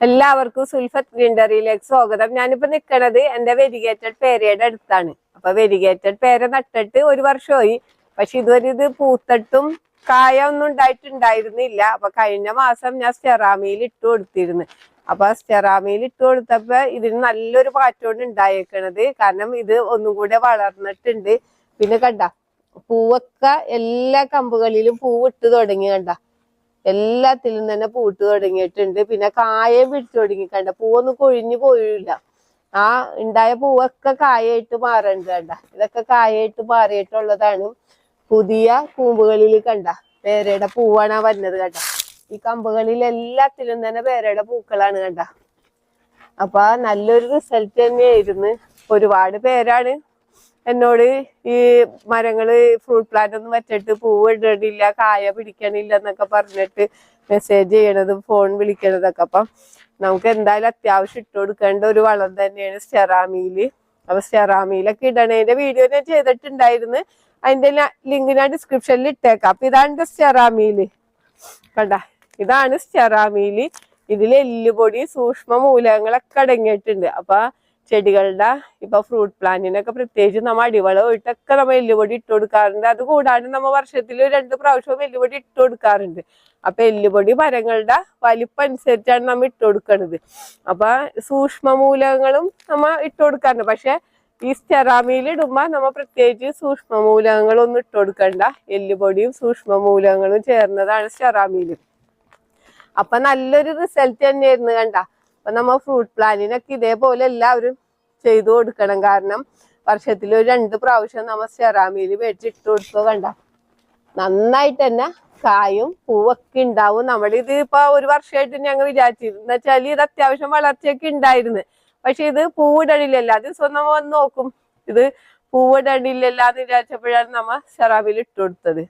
എല്ലാവർക്കും സുൽഫത്ത് ഗ്രീൻഡറിയിലേക്ക് സ്വാഗതം. ഞാനിപ്പോ നിൽക്കണത് എന്റെ വെരിഗേറ്റഡ് പേരയുടെ അടുത്താണ്. അപ്പൊ വെരിഗേറ്റഡ് പേര നട്ടിട്ട് ഒരു വർഷമായി. പക്ഷെ ഇതുവരെ ഇത് പൂത്തട്ടും കായ ഒന്നും ഉണ്ടായിട്ടുണ്ടായിരുന്നില്ല. അപ്പൊ കഴിഞ്ഞ മാസം ഞാൻ സ്റ്റെറാമിയിൽ ഇട്ട് കൊടുത്തിരുന്നു. അപ്പൊ സ്റ്റെറാമിയിൽ ഇട്ട് കൊടുത്തപ്പോ ഇതിന് നല്ലൊരു പാറ്റോണ്ട് ഉണ്ടായേക്കണത്. കാരണം ഇത് ഒന്നും കൂടെ വളർന്നിട്ടുണ്ട്. പിന്നെ കണ്ട പൂവൊക്കെ എല്ലാ കമ്പുകളിലും പൂവിട്ട് തുടങ്ങി കണ്ട. എല്ലാത്തിലും തന്നെ പൂട്ട് തുടങ്ങിയിട്ടുണ്ട്. പിന്നെ കായം പിടിച്ചു തുടങ്ങി കണ്ട പൂവൊന്നും കൊഴിഞ്ഞു പോയില്ല. ആ ഉണ്ടായ പൂവൊക്കെ കായയിട്ട് മാറുന്നുണ്ട് കണ്ട. ഇതൊക്കെ കായയിട്ട് മാറിയിട്ടുള്ളതാണ് പുതിയ കൂമ്പുകളിൽ കണ്ട. പേരയുടെ പൂവാണ് ആ വരുന്നത് കണ്ട. ഈ കമ്പുകളിൽ എല്ലാത്തിലും തന്നെ പേരയുടെ പൂക്കളാണ് കണ്ട. അപ്പൊ നല്ലൊരു റിസൾട്ട് തന്നെയായിരുന്നു. ഒരുപാട് പേരാണ് എന്നോട് ഈ മരങ്ങൾ ഫ്രൂട്ട് പ്ലാന്റ് ഒന്നും വെച്ചിട്ട് പൂവ് ഇടണില്ല കായ പിടിക്കണില്ല എന്നൊക്കെ പറഞ്ഞിട്ട് മെസ്സേജ് ചെയ്യണതും ഫോൺ വിളിക്കണതൊക്കെ. അപ്പം നമുക്ക് എന്തായാലും അത്യാവശ്യം ഇട്ട് കൊടുക്കേണ്ട ഒരു വളം തന്നെയാണ് സ്റ്റെറാമിയിൽ അപ്പൊ സ്റ്റെറാമിയിലൊക്കെ ഇടണേന്റെ വീഡിയോ ഞാൻ ചെയ്തിട്ടുണ്ടായിരുന്നു. അതിന്റെ ലിങ്ക് ഞാൻ ഡിസ്ക്രിപ്ഷനിൽ ഇട്ടേക്കാം. അപ്പൊ ഇതാണ് സ്റ്റെറാമിയിൽ കണ്ട? ഇതാണ് സ്റ്റെറാമിയിൽ ഇതിൽ എല്ലുപൊടി സൂക്ഷ്മ മൂലകങ്ങളൊക്കെ അടങ്ങിയിട്ടുണ്ട്. അപ്പൊ ചെടികളുടെ ഇപ്പൊ ഫ്രൂട്ട് പ്ലാന്റിനൊക്കെ പ്രത്യേകിച്ച് നമ്മ അടിവളം ഇട്ടൊക്കെ നമ്മൾ എല്ലുപൊടി ഇട്ട് കൊടുക്കാറുണ്ട്. അത് കൂടാണ്ട് നമ്മ വർഷത്തിൽ രണ്ട് പ്രാവശ്യവും എല്ലുപൊടി ഇട്ട് കൊടുക്കാറുണ്ട്. അപ്പൊ എല്ലുപൊടി മരങ്ങളുടെ വലിപ്പം അനുസരിച്ചാണ് നമ്മൾ ഇട്ട് കൊടുക്കുന്നത് അപ്പൊ സൂക്ഷ്മ മൂലകങ്ങളും നമ്മ ഇട്ട് കൊടുക്കാറുണ്ട്. പക്ഷെ ഈ സ്റ്റെറാമിയിൽ ഇടുമ്പോ നമ്മ പ്രത്യേകിച്ച് സൂക്ഷ്മ മൂലകങ്ങളൊന്നും ഇട്ട് കൊടുക്കണ്ട. എല്ലുപൊടിയും സൂക്ഷ്മ മൂലകങ്ങളും ചേർന്നതാണ് സ്റ്റെറാമിയിൽ അപ്പൊ നല്ലൊരു റിസൾട്ട് തന്നെയായിരുന്നു കണ്ട. അപ്പൊ നമ്മൾ ഫ്രൂട്ട് പ്ലാന്റിനൊക്കെ ഇതേപോലെ എല്ലാവരും ചെയ്തു കൊടുക്കണം. കാരണം വർഷത്തിൽ ഒരു രണ്ട് പ്രാവശ്യം നമ്മൾ സെറാമിയിൽ മേടിച്ചിട്ട് കൊടുത്തോ കണ്ട. നന്നായിട്ട് തന്നെ കായും പൂവൊക്കെ ഉണ്ടാവും നമ്മുടെ ഇത് ഇപ്പൊ ഒരു വർഷമായിട്ട് ഞങ്ങൾ വിചാരിച്ചിരുന്നു. വെച്ചാൽ ഇത് അത്യാവശ്യം വളർച്ചയൊക്കെ ഉണ്ടായിരുന്നു പക്ഷെ ഇത് പൂവിടണില്ലല്ലോ. അത് നമ്മൾ വന്ന് നോക്കും. ഇത് പൂവിടണില്ലല്ലോ എന്ന് വിചാരിച്ചപ്പോഴാണ് നമ്മ സെറാമിൽ ഇട്ട് കൊടുത്തത്.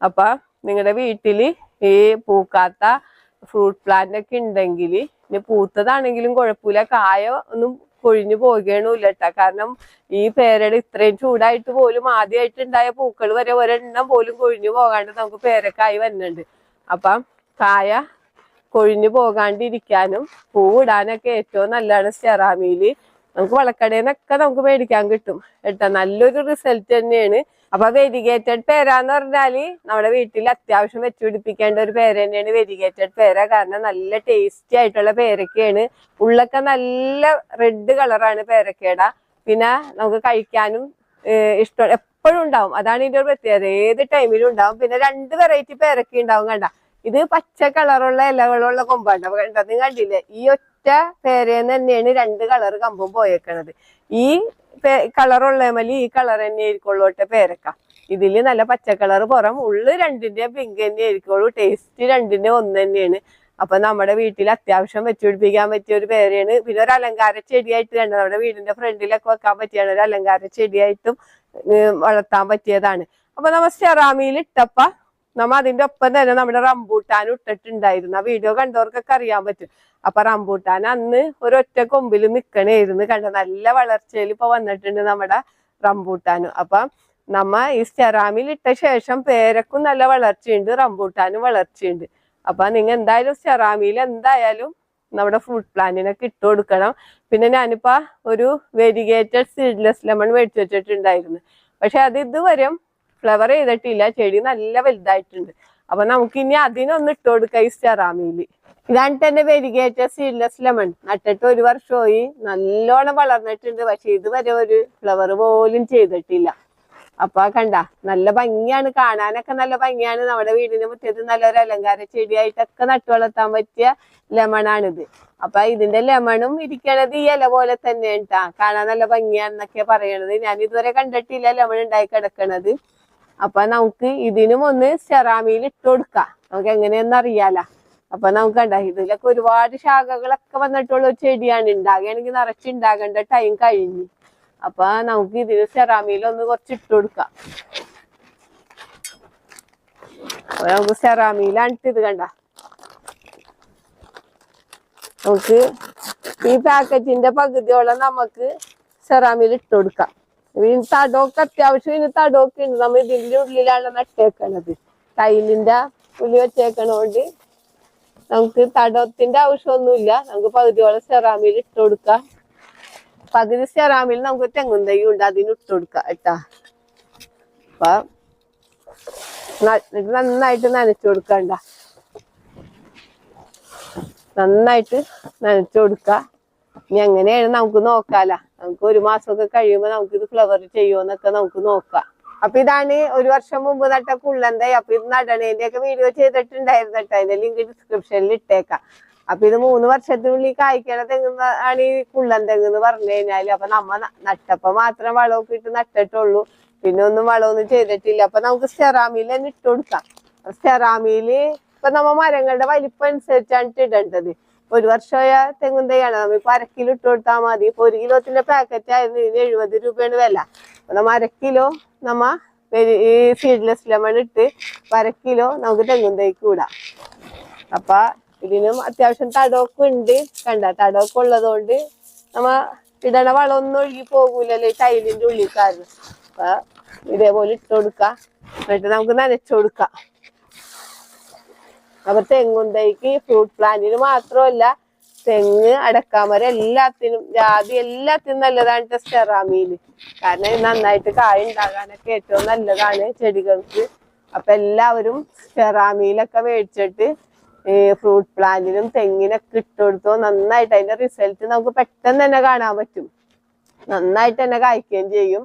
അപ്പൊ നിങ്ങളുടെ വീട്ടിൽ ഈ പൂക്കാത്ത ഫ്രൂട്ട് പ്ലാന്റ് ഒക്കെ ഉണ്ടെങ്കിൽ ഇനി പൂത്തതാണെങ്കിലും കുഴപ്പമില്ല. കായ ഒന്നും കൊഴിഞ്ഞു പോകുകയാണില്ല കേട്ടോ കാരണം ഈ പേരയുടെ ഇത്രയും ചൂടായിട്ട് പോലും ആദ്യമായിട്ട് ഉണ്ടായ പൂക്കൾ വരെ ഒരെണ്ണം പോലും കൊഴിഞ്ഞു പോകാണ്ട് നമുക്ക് പേരക്കായി വരുന്നുണ്ട് അപ്പം കായ കൊഴിഞ്ഞു പോകാണ്ടിരിക്കാനും പൂവിടാനൊക്കെ ഏറ്റവും നല്ലതാണ് സ്റ്റെറാമിയിൽ നമുക്ക് വളക്കടയിൽ നമുക്ക് മേടിക്കാൻ കിട്ടും. കേട്ടോ നല്ലൊരു റിസൾട്ട് തന്നെയാണ്. അപ്പൊ വെരിഗേറ്റഡ് പേരാന്ന് പറഞ്ഞാൽ നമ്മുടെ വീട്ടിൽ അത്യാവശ്യം വെച്ചുപിടിപ്പിക്കേണ്ട ഒരു പേര് തന്നെയാണ് വെരിഗേറ്റഡ് പേര. കാരണം നല്ല ടേസ്റ്റി ആയിട്ടുള്ള പേരക്കയാണ്. ഉള്ളൊക്കെ നല്ല റെഡ് കളറാണ് പേരക്കയുടെ പിന്നെ നമുക്ക് കഴിക്കാനും ഇഷ്ടം എപ്പോഴും ഉണ്ടാവും. അതാണ് ഇതിന്റെ ഒരു പ്രത്യേകത. ഏത് ടൈമിലും ഉണ്ടാവും. പിന്നെ രണ്ട് വെറൈറ്റി പേരക്ക ഉണ്ടാവും കണ്ട. ഇത് പച്ച കളറുള്ള ഇലകളുള്ള കൊമ്പാണ്. കണ്ടത് കണ്ടില്ലേ? ഈ ഒറ്റ പേരേന്ന് തന്നെയാണ് രണ്ട് കളർ കമ്പും പോയേക്കണത്. ഈ കളറുള്ളമലി ഈ കളർ തന്നെ ആയിരിക്കുള്ളൂ ഒറ്റ പേരക്ക. ഇതിൽ നല്ല പച്ച കളർ പുറം ഉള്ളു രണ്ടിന്റെ പിങ്ക് തന്നെ ആയിരിക്കുള്ളൂ ടേസ്റ്റ് രണ്ടിന്റെ ഒന്ന് തന്നെയാണ്. അപ്പൊ നമ്മുടെ വീട്ടിൽ അത്യാവശ്യം വെച്ചുപിടിപ്പിക്കാൻ പറ്റിയ ഒരു പേരയാണ് പിന്നെ ഒരു അലങ്കാര ചെടിയായിട്ട് വേണ്ട നമ്മുടെ വീടിന്റെ ഫ്രണ്ടിലൊക്കെ വെക്കാൻ പറ്റിയാണ് ഒരു അലങ്കാര ചെടിയായിട്ടും വളർത്താൻ പറ്റിയതാണ്. അപ്പൊ നമ്മ സെറാമിയിൽ ഇട്ടപ്പ നമ്മ അതിന്റെ ഒപ്പം തന്നെ നമ്മുടെ റംബൂട്ടാൻ ഇട്ടിട്ടുണ്ടായിരുന്നു. ആ വീഡിയോ കണ്ടവർക്കൊക്കെ അറിയാൻ പറ്റും. അപ്പൊ റംബൂട്ടാൻ അന്ന് ഒരൊറ്റ കൊമ്പിൽ നിക്കണായിരുന്നു. കണ്ട? നല്ല വളർച്ചയിൽ ഇപ്പൊ വന്നിട്ടുണ്ട് നമ്മുടെ റംബൂട്ടാനും അപ്പൊ നമ്മ ഈ സ്റ്റെറാമിൽ ഇട്ട ശേഷം പേരക്കും നല്ല വളർച്ചയുണ്ട്. റംബൂട്ടാനും വളർച്ചയുണ്ട്. അപ്പൊ നിങ്ങൾ എന്തായാലും സ്റ്റെറാമിയിൽ എന്തായാലും നമ്മുടെ ഫ്രൂട്ട് പ്ലാന്റിനൊക്കെ ഇട്ട് കൊടുക്കണം. പിന്നെ ഞാനിപ്പോ ഒരു വെരിഗേറ്റഡ് സീഡ്ലെസ് ലെമൺ മേടിച്ചു വെച്ചിട്ടുണ്ടായിരുന്നു. പക്ഷെ അത് ഇതുവരെ ഫ്ലവർ ചെയ്തിട്ടില്ല ചെടി നല്ല വലുതായിട്ടുണ്ട്. അപ്പൊ നമുക്ക് ഇനി അതിനൊന്ന് ഇട്ട് കൊടുക്കാം ഈ സ്റ്റെറാമിയിൽ ഇതാണ് തന്നെ വെരിഗേറ്റഡ് സീഡ്ലെസ് ലെമൺ നട്ടിട്ട് ഒരു വർഷമായി നല്ലോണം വളർന്നിട്ടുണ്ട് പക്ഷെ ഇതുവരെ ഒരു ഫ്ലവർ പോലും ചെയ്തിട്ടില്ല. അപ്പൊ കണ്ട നല്ല ഭംഗിയാണ് കാണാനൊക്കെ നല്ല ഭംഗിയാണ്. നമ്മുടെ വീടിന് മുറ്റത്ത് നല്ലൊരു അലങ്കാര ചെടിയായിട്ടൊക്കെ നട്ടു വളർത്താൻ പറ്റിയ ലെമണാണിത് അപ്പൊ ഇതിന്റെ ലെമണും ഇരിക്കണത് ഈ ഇല പോലെ തന്നെ ഉണ്ടാ കാണാൻ നല്ല ഭംഗിയാണെന്നൊക്കെ പറയണത്. ഞാൻ ഇതുവരെ കണ്ടിട്ടില്ല ലെമൺ ഉണ്ടായി കിടക്കണത്. അപ്പൊ നമുക്ക് ഇതിനും ഒന്ന് സെറാമിയിൽ ഇട്ട് കൊടുക്കാം. നമുക്ക് എങ്ങനെയെന്ന് അറിയാലോ. അപ്പൊ നമുക്ക് കണ്ട ഇതിലൊക്കെ ഒരുപാട് ശാഖകളൊക്കെ വന്നിട്ടുള്ള ഒരു ചെടിയാണ്. ഉണ്ടാകുകയാണെങ്കിൽ നിറച്ചുണ്ടാകേണ്ട ടൈം കഴിഞ്ഞു. അപ്പൊ നമുക്ക് ഇതിന് സെറാമിയിൽ ഒന്ന് കുറച്ച് ഇട്ട് കൊടുക്കാം. അപ്പൊ നമുക്ക് സെറാമിയിലാണ് ഇത് കണ്ട. നമുക്ക് ഈ പാക്കറ്റിന്റെ പകുതിയോളം നമുക്ക് സെറാമിയിൽ ഇട്ട് കൊടുക്കാം. ഇതിന് ഡോക്ക് അത്യാവശ്യം ഇതിന് ഡോക്ക് ഉണ്ട്. നമ്മൾ ഇതിന്റെ ഉള്ളിലാണ് നട്ടേക്കണത്. ടൈലിന്റെ ഉള്ളി വെച്ചേക്കണോണ്ട് നമുക്ക് തടത്തിന്റെ ആവശ്യമൊന്നുമില്ല. നമുക്ക് പകുതിയോളം സെറാമിൽ ഇട്ട് കൊടുക്കാം. പകുതി സെറാമിൽ നമുക്ക് തെങ്ങും തൈ ഉണ്ട്. അതിന് ഇട്ട് കൊടുക്കാം കേട്ടാ. അപ്പൊ നന്നായിട്ട് നനച്ചു കൊടുക്കണ്ട നന്നായിട്ട് നനച്ചു കൊടുക്ക. ഇനി എങ്ങനെയാണ് നമുക്ക് നോക്കാല. നമുക്ക് ഒരു മാസമൊക്കെ കഴിയുമ്പോ നമുക്ക് ഇത് ഫ്ലവർ ചെയ്യുമെന്നൊക്കെ നമുക്ക് നോക്കാം. അപ്പൊ ഇതാണ് ഒരു വർഷം മുമ്പ് നട്ട കുള്ളന്തായി അപ്പൊ ഇത് നടണേന്റെ ഒക്കെ വീഡിയോ ചെയ്തിട്ടുണ്ടായിരുന്നു കേട്ടോ അതിന്റെ ലിങ്ക് ഡിസ്ക്രിപ്ഷനിൽ ഇട്ടേക്കാം. അപ്പൊ ഇത് മൂന്ന് വർഷത്തിനുള്ളിൽ കായ്ക്കണ തെങ്ങുന്ന ആണ് ഈ കുള്ളൻ തെങ്ങെന്ന് പറഞ്ഞു കഴിഞ്ഞാൽ. അപ്പൊ നമ്മ നട്ടപ്പോ മാത്രം വളമൊക്കെ ഇട്ട് നട്ടിട്ടുള്ളൂ. പിന്നെ ഒന്നും വളമൊന്നും ചെയ്തിട്ടില്ല. അപ്പൊ നമുക്ക് സ്റ്റെറാമിയിൽ തന്നെ ഇട്ട് കൊടുക്കാം. ഇപ്പൊ നമ്മ മരങ്ങളുടെ വലിപ്പം അനുസരിച്ചാണ് ഇടേണ്ടത്. ഒരു വർഷമായ തെങ്ങും തൈയാണ്. നമ്മളിപ്പോ ഇപ്പൊ അര കിലോ ഇട്ട് കൊടുത്താൽ മതി. ഇപ്പൊ ഒരു കിലോത്തിന്റെ പാക്കറ്റ് ആയിരുന്നു. ഇതിന് എഴുപത് രൂപയാണ് വില. അപ്പൊ നമ്മ അരക്കിലോ കിലോ നമ്മ ഈ സീഡ്ലെസ് ലെമൺ ഇട്ട് അരക്കിലോ അര കിലോ നമുക്ക് തെങ്ങും തൈക്ക് ഇടാം. അപ്പൊ ഇതിനും അത്യാവശ്യം തടവൊക്കെ ഉണ്ട്. കണ്ട തടമൊക്കെ ഉള്ളതുകൊണ്ട് നമ്മ ഇടണ വളമൊന്നും ഒഴുകി പോകൂലല്ലോ ഈ ടൈലിന്റെ ഉള്ളിൽ കാരണം അപ്പൊ ഇതേപോലെ ഇട്ട് എന്നിട്ട് നമുക്ക് നനച്ചു കൊടുക്കാം. അപ്പൊ തെങ്ങും ഫ്രൂട്ട് പ്ലാന്റിന് മാത്രമല്ല തെങ്ങ് അടക്കാമരം എല്ലാത്തിനും ജാതി എല്ലാത്തിനും നല്ലതാണ് സ്റ്റെറാമീൽ കാരണം നന്നായിട്ട് കായ ഉണ്ടാകാനൊക്കെ ഏറ്റവും നല്ലതാണ് ചെടികൾക്ക്. അപ്പൊ എല്ലാവരും സ്റ്റെറാമീലൊക്കെ മേടിച്ചിട്ട് ഈ ഫ്രൂട്ട് പ്ലാന്റിനും തെങ്ങിനൊക്കെ ഇട്ടുകൊടുത്തോ നന്നായിട്ട് അതിന്റെ റിസൾട്ട് നമുക്ക് പെട്ടെന്ന് തന്നെ കാണാൻ പറ്റും. നന്നായിട്ട് തന്നെ കായ്ക്കുകയും ചെയ്യും.